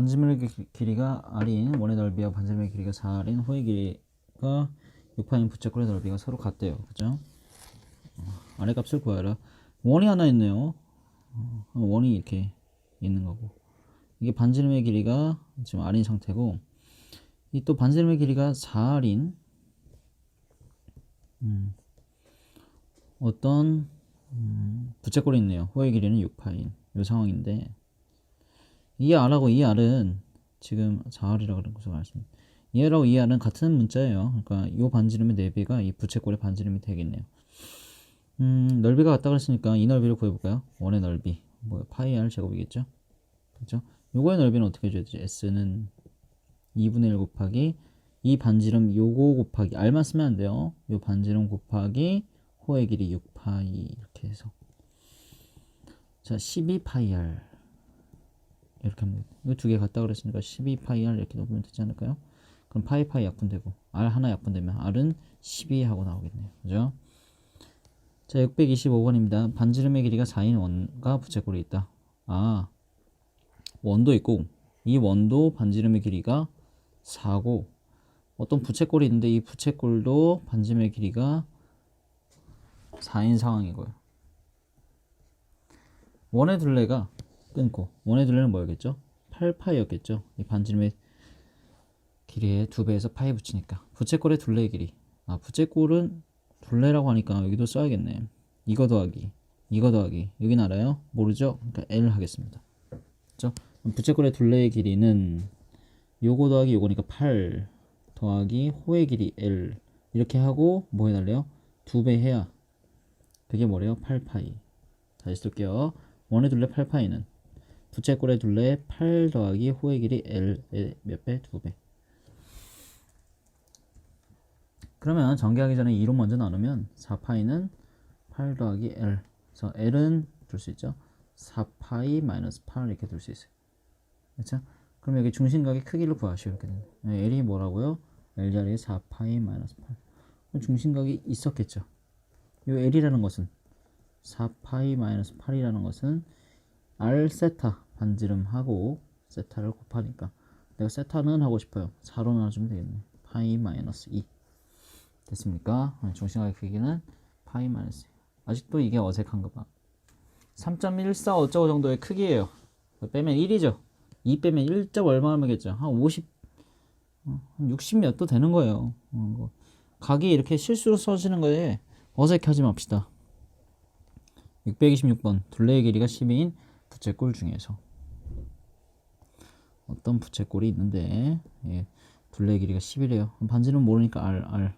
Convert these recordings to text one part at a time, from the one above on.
반지름의 기- 길이가 r인 원의 넓이와 반지름의 길이가 4r인 호의 길이가 6파인 부채꼴의 넓이가 서로 같대요. 그죠? 어, 아래 값을 구하라. 원이 하나 있네요. 어, 원이 이렇게 있는 거고. 이게 반지름의 길이가 지금 r인 상태고 이 또 반지름의 길이가 4r인 음, 어떤 음, 부채꼴이 있네요. 호의 길이는 6파인 이 상황인데 이 r하고 이 r은 지금 4r이라고 그런 것을 말씀드립니다. 이 r하고 이 r은 같은 문자예요. 그러니까 이 반지름의 4배가 이 부채꼴의 반지름이 되겠네요. 음, 넓이가 같다 그랬으니까 이 넓이를 구해볼까요? 원의 넓이 뭐 파이 r 제곱이겠죠? 그렇죠? 요거의 넓이는 어떻게 줘야 되지? s는 2분의 1 곱하기 이 반지름 요거 곱하기 r만 쓰면 안 돼요. 요 반지름 곱하기 호의 길이 6파이 이렇게 해서 자 12파이 r 이렇게 하면 이두 개 같다 그랬으니까 12파이 r 이렇게 넣으면 되지 않을까요? 그럼 파이 파이 약분되고 r 하나 약분되면 r은 12 하고 나오겠네요. 그죠? 자 625번입니다. 반지름의 길이가 4인 원과 부채꼴이 있다. 아 원도 있고 이 원도 반지름의 길이가 4고 어떤 부채꼴이 있는데 이 부채꼴도 반지름의 길이가 4인 상황이고요. 원의 둘레가 끊고 원의 둘레는 뭐였겠죠? 8파이였겠죠. 이 반지름의 길이의 두 배에서 파이 붙이니까 부채꼴의 둘레의 길이 아 부채꼴은 둘레라고 하니까 여기도 써야겠네. 이거 더하기 이거 더하기 여긴 알아요? 모르죠? 그러니까 L 하겠습니다. 그럼 부채꼴의 둘레의 길이는 요거 더하기 요거니까 8 더하기 호의 길이 L 이렇게 하고 뭐 해달래요? 두 배 해야 그게 뭐래요? 8파이 다시 쓸게요. 원의 둘레 8파이는 부채꼴의 둘레 8 더하기 호의 길이 L의 몇 배? 두 배. 그러면 전개하기 전에 2로 먼저 나누면 4파이는 8 더하기 L 그래서 L은 둘 수 있죠 4파이 마이너스 8 이렇게 둘 수 있어요 그렇죠? 그럼 여기 중심각의 크기를 구하시오 이렇게 되는 거예요. L이 뭐라고요? L 자리에 4파이 마이너스 8 그럼 중심각이 있었겠죠 이 L이라는 것은 4파이 마이너스 8이라는 것은 R 세타 반지름하고 세타를 곱하니까 내가 세타는 하고 싶어요. 4로 나눠주면 되겠네. 파이 마이너스 2 됐습니까? 네, 중심각의 크기는 파이 마이너스 아직도 이게 어색한가 봐. 3.14 어쩌고 정도의 크기예요. 빼면 1이죠. 2 빼면 1점 얼마 하면겠죠? 한 50, 어, 한60몇 도 되는 거예요. 각이 이렇게 실수로 써지는 거에 어색하지 맙시다. 626번 둘레의 길이가 12인 부채꼴 중에서 어떤 부채꼴이 있는데 예, 둘레의 길이가 10이래요. 반지름 모르니까 R, R.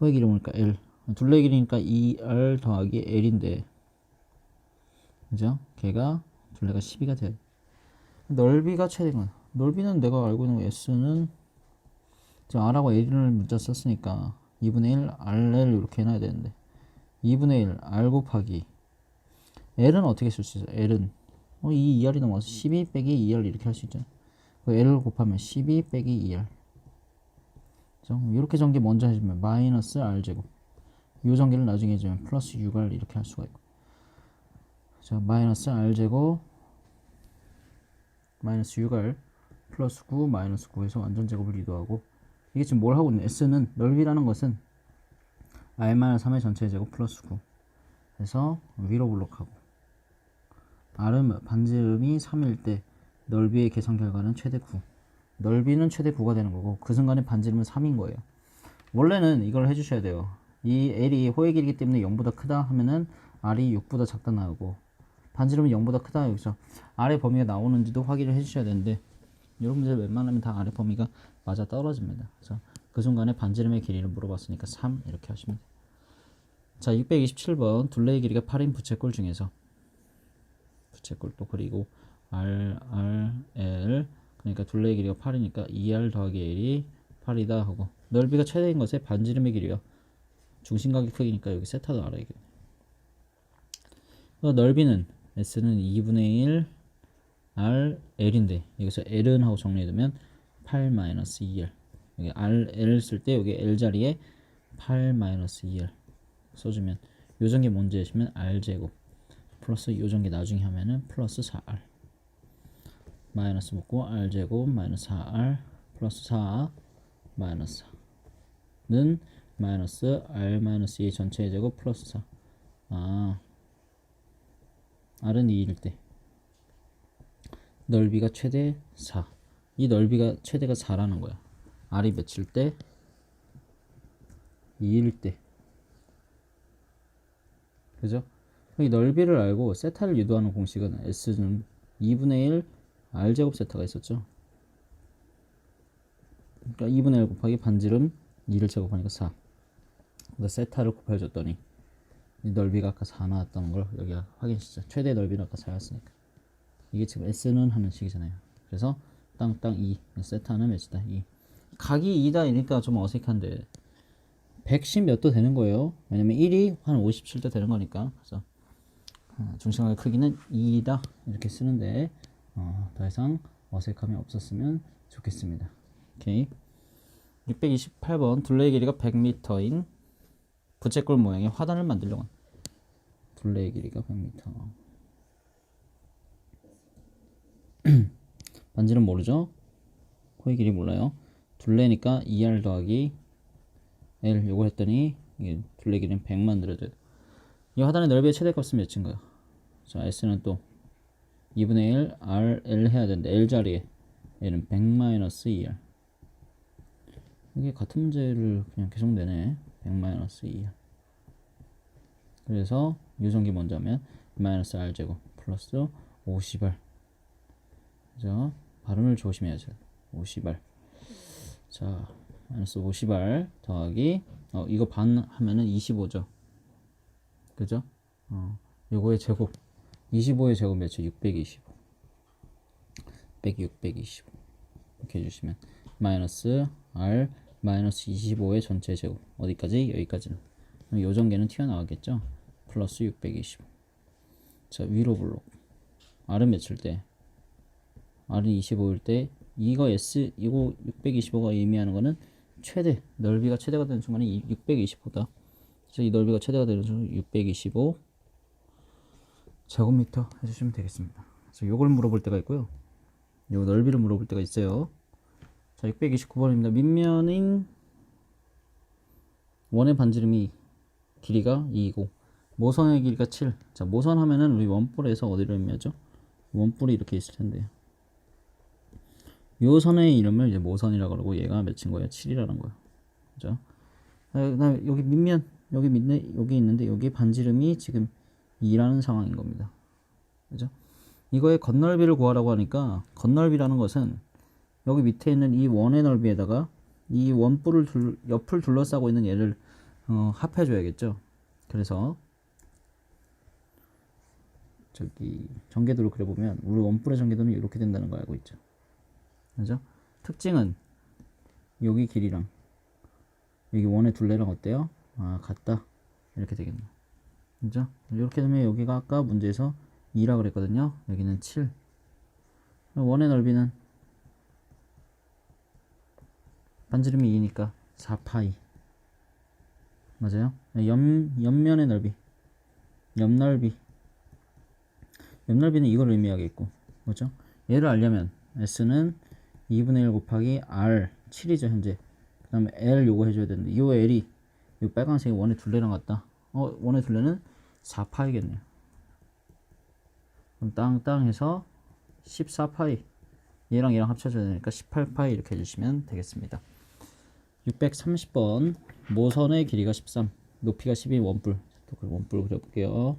호의 길이 모르니까 L. 둘레의 길이니까 2R 더하기 L인데 그죠? 걔가 둘레가 12가 돼 넓이가 최대건 넓이는 내가 알고 있는 거 S는 지금 R하고 L을 문자 썼으니까 2분의 1 RL 이렇게 해놔야 되는데 2분의 1 R 곱하기 L은 어떻게 쓸 수 있어? L은. 어, 이 2R이 넘어서 12 빼기 2R 이렇게 할 수 있잖아 그 L을 곱하면 12 빼기 2R 그죠? 이렇게 전개 먼저 해주면 마이너스 R제곱. 이 전개를 나중에 해주면 플러스 6R 이렇게 할 수가 있고. 자 마이너스 R제곱 마이너스 6R 플러스 9 마이너스 9에서 완전 제곱을 유도하고. 이게 지금 뭘 하고 있는 S는 넓이라는 것은 R-3의 전체 제곱 플러스 9 해서 위로 블록하고. R은 반지름이 3일 때 넓이의 계산 결과는 최대 9 넓이는 최대 9가 되는 거고 그 순간에 반지름은 3인 거예요. 원래는 이걸 해주셔야 돼요. 이 L이 호의 길이기 때문에 0보다 크다 하면은 R이 6보다 작다 나오고 반지름은 0보다 크다. 여기서 아래 범위가 나오는지도 확인을 해주셔야 되는데 이런 문제 웬만하면 다 아래 범위가 맞아 떨어집니다. 그래서 그 순간에 반지름의 길이를 물어봤으니까 3 이렇게 하시면 돼요. 자 627번 둘레의 길이가 8인 부채꼴 중에서 부채꼴 또 그리고 R, R, L 그러니까 둘레의 길이가 8이니까 2R 더하기 L이 8이다 하고 넓이가 최대인 것에 반지름의 길이가 중심각의 크기니까 여기 세타도 알아야겠네 그 넓이는 S는 2분의 1 R, L인데 여기서 L은 하고 정리해두면 8 마이너스 2R 여기 R, L 쓸 때 여기 L 자리에 8 마이너스 2R 써주면 요정계 해주면 R제곱 플러스 요정계 나중에 하면은 플러스 4R 마이너스 묶고 r제곱 마이너스 4r 플러스 4 마이너스 4는 마이너스 r 마이너스 2 전체의 제곱 플러스 4 아, r은 2일 때 넓이가 최대 4. 이 넓이가 최대가 4라는 거야. r이 몇일 때? 2일 때. 그죠? 이 넓이를 알고 세타를 유도하는 공식은 s는 2분의 1 r제곱 세타가 있었죠. 그러니까 2분의 1 곱하기 반지름 2를 제곱하니까 4. 그래서 세타를 곱해줬더니 이 넓이가 아까 4 나왔다는 걸 여기가 확인시죠. 최대 넓이는 아까 4였으니까. 이게 지금 S는 하는 식이잖아요. 그래서 땅땅 2, 세타는 몇이다? 2. 각이 2다 이니까 좀 어색한데 110 몇 도 되는 거예요. 왜냐면 1이 한 57도 되는 거니까. 그래서 어, 중심각의 크기는 2다 이렇게 쓰는데 어, 더 이상 어색함이 없었으면 좋겠습니다. 오케이. 628번 둘레의 길이가 100m인 부채꼴 모양의 화단을 만들려고 합니다. 둘레의 길이가 100m. 반지는 모르죠? 코의 길이 몰라요. 둘레니까 2r 더하기 l 요거 했더니 둘레 길이는 100 만들어줘야 돼. 이 화단의 넓이의 최대값은 몇인 거야? 자, s는 또 2분의 1 r l 해야 되는데 l 자리에 l은 100 마이너스 2r. 이게 같은 문제를 그냥 계속 내네. 100 마이너스 2r. 그래서 유성기 먼저 하면 마이너스 r 제곱 플러스 50r. 그죠? 발음을 조심해야죠. 50r. 자, 마이너스 50r 더하기 어 이거 반 하면은 25죠. 그죠? 어 요거의 제곱 25의 제곱 몇이죠? 625. 빼기 625. 이렇게 해주시면 마이너스 r 마이너스 25의 전체 제곱 어디까지? 여기까지는. 그럼 요 전개는 튀어나가겠죠? 플러스 625. 자 위로 블록 r은 몇일 때? r은 25일 때 이거 s 이거 625가 의미하는 거는 최대 넓이가 최대가 되는 순간에 625다. 그래서 이 넓이가 최대가 되는 순간 625 제곱미터 해주시면 되겠습니다. 그래서 요걸 물어볼 때가 있고요. 요 넓이를 물어볼 때가 있어요. 자 629번입니다. 밑면인 원의 반지름이 길이가 2이고 모선의 길이가 7. 자 모선 하면은 우리 원뿔에서 어디를 의미하죠? 원뿔이 이렇게 있을 텐데요. 요 선의 이름을 이제 모선이라고 그러고 얘가 몇인 거예요? 7이라는 거예요. 그죠? 그다음에 여기 밑면 여기 밑에 여기 있는데 여기 반지름이 지금 2라는 상황인 겁니다. 그죠? 이거의 겉넓이를 구하라고 하니까 겉넓이라는 것은 여기 밑에 있는 이 원의 넓이에다가 이 원뿔을 둘, 옆을 둘러싸고 있는 얘를 어, 합해줘야겠죠. 그래서 저기 전개도를 그려보면 우리 원뿔의 전개도는 이렇게 된다는 거 알고 있죠. 그죠? 특징은 여기 길이랑 여기 원의 둘레랑 어때요? 아 같다 이렇게 되겠네요. 그죠? 이렇게 되면 여기가 아까 문제에서 2라 그랬거든요. 여기는 7. 원의 넓이는 반지름이 2니까 4파이 맞아요? 옆, 옆면의 넓이 옆넓이 옆넓이는 이걸 의미하겠고 그죠? 얘를 알려면 s는 2분의 1 곱하기 r 7이죠 현재 그 다음에 l 요거 해줘야 되는데 요 l이 요 빨간색이 원의 둘레랑 같다 어 원의 둘레는 4파이겠네요. 그럼 땅땅 해서 14파이 얘랑 얘랑 합쳐줘야 되니까 18파이 이렇게 해주시면 되겠습니다. 630번 모선의 길이가 13 높이가 12 원뿔. 원뿔 그려볼게요.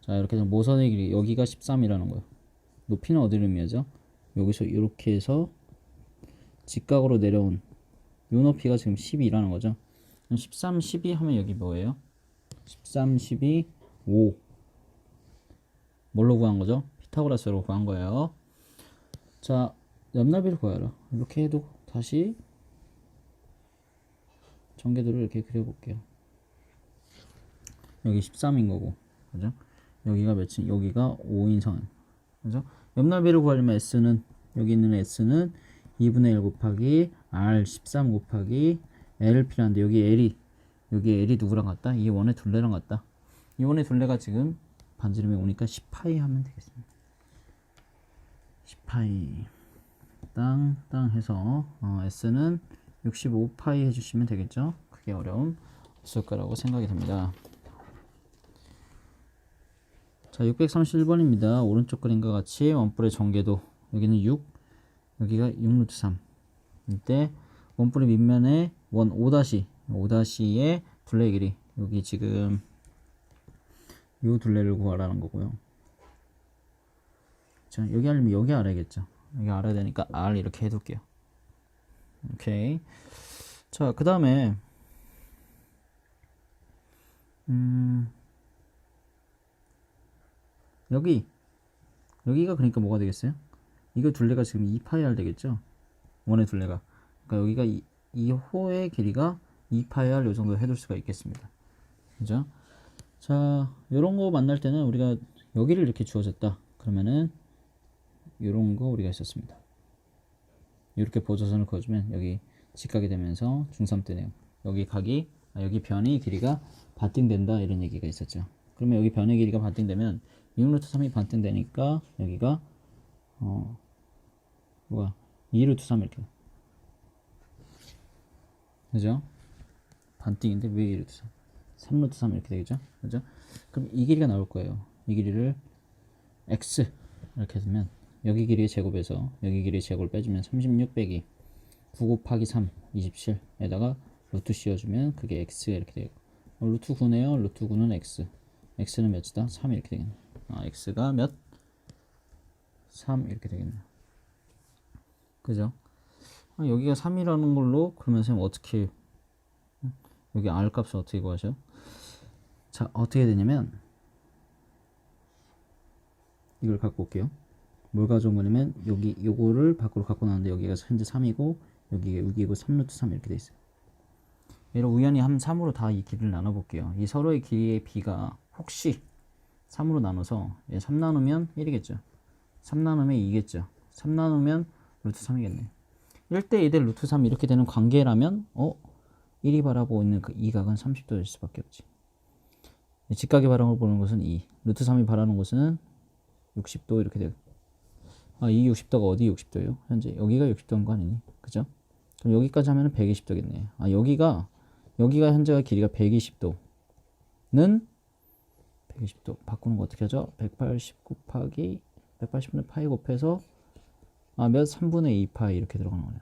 자 이렇게 해서 모선의 길이 여기가 13이라는 거예요. 높이는 어디를 의미하죠? 여기서 이렇게 해서 직각으로 내려온 요 높이가 지금 12라는 거죠. 13, 12 하면 여기 뭐예요? 13, 12, 5 뭘로 구한 거죠? 피타고라스로 구한 거예요. 자, 옆넓이를 구하라. 이렇게 해도 다시 전개도를 이렇게 그려볼게요. 여기 13인 거고, 그죠? 여기가 몇인? 여기가 5인 상황. 그죠? 옆넓이를 구하려면 s는 여기 있는 s는 2분의 1 곱하기 r 13 곱하기 l을 필요한데 여기 l이 여기 l이 누구랑 같다? 이 원의 둘레랑 같다. 이 원의 둘레가 지금 반지름이 오니까 10파이 하면 되겠습니다. 10파이 땅, 땅 해서 어, S는 65파이 해주시면 되겠죠? 크게 어려움 없을 거라고 생각이 듭니다. 자, 631번입니다. 오른쪽 그림과 같이 원뿔의 전개도 여기는 6, 여기가 6루트 3. 이때 원뿔의 밑면에 원 5다시, 5다시의 둘레 길이 여기 지금 요 둘레를 구하라는 거고요. 자, 여기 알면 여기 알아야겠죠. 여기 알아야 되니까 R 이렇게 해둘게요. 오케이. 자, 그 다음에 음, 여기 여기가 그러니까 뭐가 되겠어요? 이거 둘레가 지금 2파이 R 되겠죠? 원의 둘레가. 그러니까 여기가 이, 이 호의 길이가 2파이 R 요 정도 해둘 수가 있겠습니다. 그죠? 자, 요런 거 만날 때는 우리가 여기를 이렇게 주어졌다. 그러면은 요런 거 우리가 있었습니다. 이렇게 보조선을 그어주면 여기 직각이 되면서 중3 때네요. 여기 각이 아, 여기 변의 길이가 반띵된다 이런 얘기가 있었죠. 그러면 여기 변의 길이가 반띵되면 6루트 3이 반띵되니까 여기가 어 뭐야 2루트 3 이렇게 그죠? 반띵인데 왜 2루트 3? 3루트 3 이렇게 되겠죠? 그죠? 그럼 이 길이가 나올 거예요. 이 길이를 x 이렇게 해주면 여기 길이의 제곱에서 여기 길이의 제곱을 빼주면 36 빼기 9 곱하기 3 27에다가 루트 씌워주면 그게 x가 이렇게 되고 어, 루트 9네요. 루트 9는 x x는 몇이다? 3 이렇게 되겠네. 아 x가 몇? 3 이렇게 되겠네. 그죠? 아, 여기가 3이라는 걸로 그러면 선생님 어떻게 응? 여기 r 값을 어떻게 구하셔? 자 어떻게 되냐면 이걸 갖고 올게요. 뭘 가져온 거냐면 여기 요거를 밖으로 갖고 나왔는데 여기가 현재 3이고 여기가 6이고 3루트 3 이렇게 돼 있어요. 얘를 우연히 한 3으로 다 이 길이를 나눠 볼게요. 이 서로의 길이의 비가 혹시 3으로 나눠서 얘3 나누면 1이겠죠. 3 나누면 2겠죠. 3 나누면 루트 3이겠네. 1대 2대 루트 3 이렇게 되는 관계라면 어? 1이 바라보고 있는 그 2각은 30도일 수밖에 없지. 직각의 바람을 보는 것은 2. 루트 3이 바라는 것은 60도 이렇게 되고 아, 이 60도가 어디 60도예요? 현재 여기가 60도인 거 아니니? 그죠? 그럼 여기까지 하면 은 120도겠네. 아, 여기가 여기가 현재가 길이가 120도는 120도 바꾸는 거 어떻게 하죠? 180 곱하기 180분의 파이 곱해서 아, 몇 3분의 2 파이 이렇게 들어가는 거네요.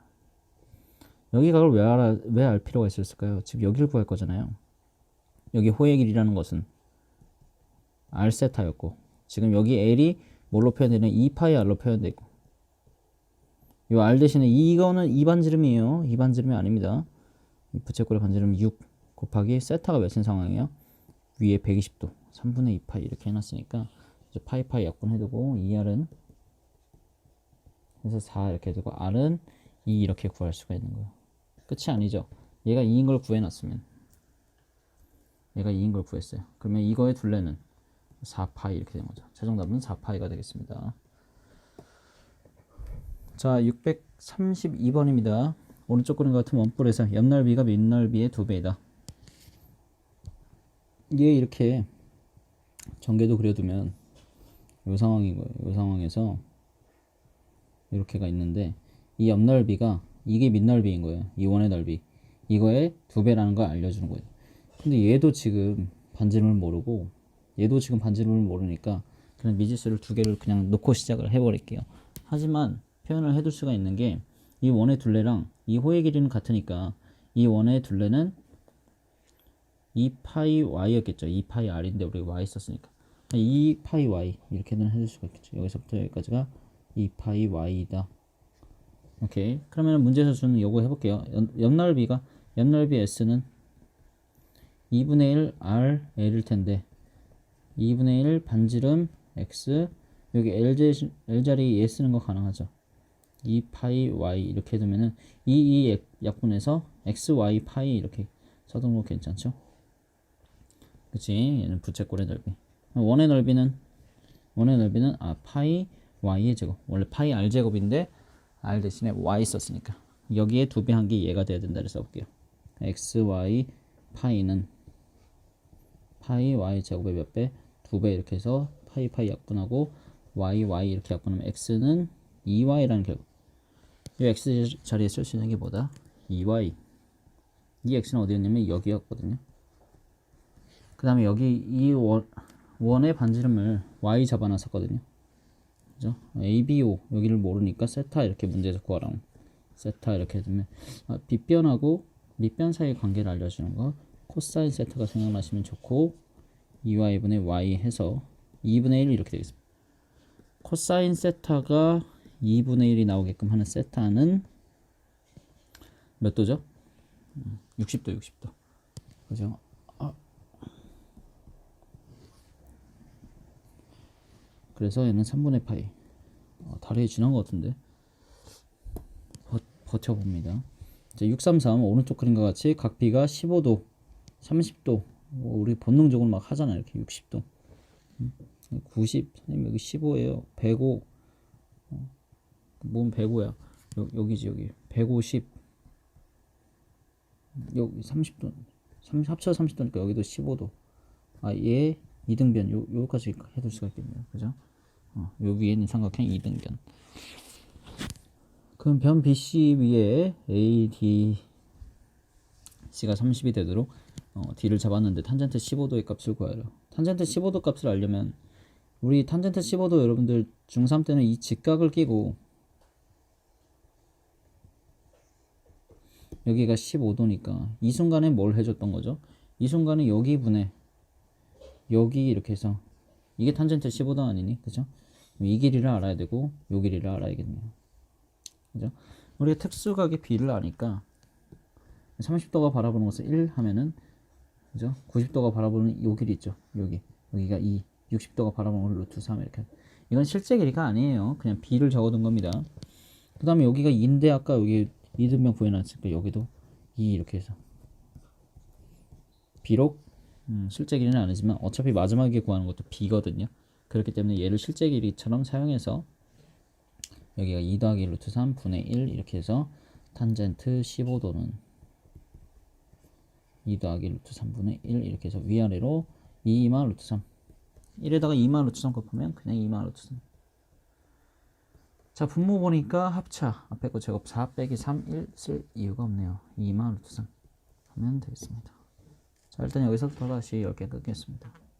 여기 각을 왜 알아 왜 알 필요가 있었을까요? 지금 여기를 구할 거잖아요. 여기 호의 길이라는 것은 r 세타였고 지금 여기 L이 뭘로 표현되는 2파이 R로 표현되고 이 R 대신에 이거는 2반지름이에요. 2반지름이 아닙니다. 이 부채꼴의 반지름 6 곱하기 세타가 몇인 상황이에요? 위에 120도 3분의 2파이 이렇게 해놨으니까 이제 파이 파이 약분해두고 2R은 그래서 4 이렇게 해두고 R은 2 이렇게 구할 수가 있는 거예요. 끝이 아니죠. 얘가 2인 걸 구해놨으면 얘가 2인 걸 구했어요. 그러면 이거의 둘레는 4파이 이렇게 되는 거죠. 최종 답은 4파이가 되겠습니다. 자, 632번입니다. 오른쪽 그림 같은 원뿔에서 옆넓이가 밑넓이의 두 배이다. 이게 이렇게 전개도 그려두면 이 상황인 거예요. 이 상황에서 이렇게가 있는데 이 옆넓이가 이게 밑넓이인 거예요. 이 원의 넓이. 이거의 두 배라는 걸 알려주는 거예요. 근데 얘도 지금 반지름을 모르고 얘도 지금 반지름을 모르니까 그냥 미지수를 두 개를 그냥 놓고 시작을 해버릴게요. 하지만 표현을 해둘 수가 있는 게 이 원의 둘레랑 이 호의 길이는 같으니까 이 원의 둘레는 2파이 y였겠죠. 2파이 r인데 우리 y 썼으니까 2파이 y 이렇게는 해줄 수가 있겠죠. 여기서부터 여기까지가 2파이 y이다. 오케이. 그러면 문제에서 주는 요거 해볼게요. 옆 넓이가 옆넓이 s는 2분의 1 r l일 텐데 2분의 1 반지름 x 여기 L, 제, L 자리 에 쓰는 거 가능하죠 2 파이 y 이렇게 해두면은 이, 이 약분해서 x, y, 파이 이렇게 써둔 거 괜찮죠 그치 얘는 부채꼴의 넓이 원의 넓이는 원의 넓이는 아 파이 y의 제곱. 원래 파이 r 제곱인데 r 대신에 y 썼으니까. 여기에 두 배 한 게 얘가 돼야 된다 그래서 볼게요. x, y, 파이는 파이 y 제곱의 몇 배? 9배 이렇게 해서 파이 파이 약분하고 y y 이렇게 약분하면 x는 2y라는 결과 이 x 자리에 쓸 수 있는 게 뭐다? 2y 이 x는 어디였냐면 여기였거든요. 그 다음에 여기 이 원, 원의 반지름을 y 잡아놨었거든요 그죠? ABO 여기를 모르니까 세타 이렇게 문제에서 구하라 세타 이렇게 해두면 아, 빗변하고 밑변 사이의 관계를 알려주는 거 코사인 세타가 생각나시면 좋고 2y분의 y 해서 2분의 1 이렇게 되겠습니다 코사인 세타가 2분의 1이 나오게끔 하는 세타는 몇 도죠? 60도 60도 그죠? 그래서 얘는 3분의 파이. 어, 다리에 지난 것 같은데? 버, 버텨봅니다. 자, 633 오른쪽 그림과 같이 각 B가 15도 30도 뭐 우리 본능적으로 막 하잖아 이렇게 60도. 90 선생님 여기 15예요. 105 어, 뭔 105야? 여, 여기지 여기. 150 여기 30도 30, 합쳐 30도니까 여기도 15도. 아얘 이등변 요, 요까지 해둘 수가 있겠네요. 그죠 어, 요 위에 있는 삼각형 이등변 그럼 변 BC 위에 AD C가 30이 되도록 어, D를 잡았는데 탄젠트 15도의 값을 구하라. 탄젠트 15도 값을 알려면 우리 탄젠트 15도 여러분들 중3 때는 이 직각을 끼고 여기가 15도니까 이 순간에 뭘 해줬던 거죠? 이 순간에 여기 분에 여기 이렇게 해서 이게 탄젠트 15도 아니니? 그죠? 이 길이를 알아야 되고 요 길이를 알아야겠네요. 그죠? 우리가 특수각의 비를 아니까 30도가 바라보는 것을 1 하면은 그죠? 90도가 바라보는 요 길이 있죠. 여기. 여기가 2. 60도가 바라보는 걸 루트 3 이렇게. 이건 실제 길이가 아니에요. 그냥 b를 적어둔 겁니다. 그 다음에 여기가 2인데 아까 여기 이등변 구해놨으니까 여기도 2 이렇게 해서. 비록 음, 실제 길이는 아니지만 어차피 마지막에 구하는 것도 b거든요. 그렇기 때문에 얘를 실제 길이처럼 사용해서 여기가 2 더하기 루트 3 분의 1 이렇게 해서 탄젠트 15도는 2 더하기 루트 3분의 1 이렇게 해서 위아래로 2만 루트 3 1에다가 2만 루트 3 곱하면 그냥 2만 루트 3 자, 분모 보니까 합차 앞에 거 제곱 4 빼기 3, 1 쓸 이유가 없네요. 2만 루트 3 하면 되겠습니다 자, 일단 여기서 또다시 10개 끊겠습니다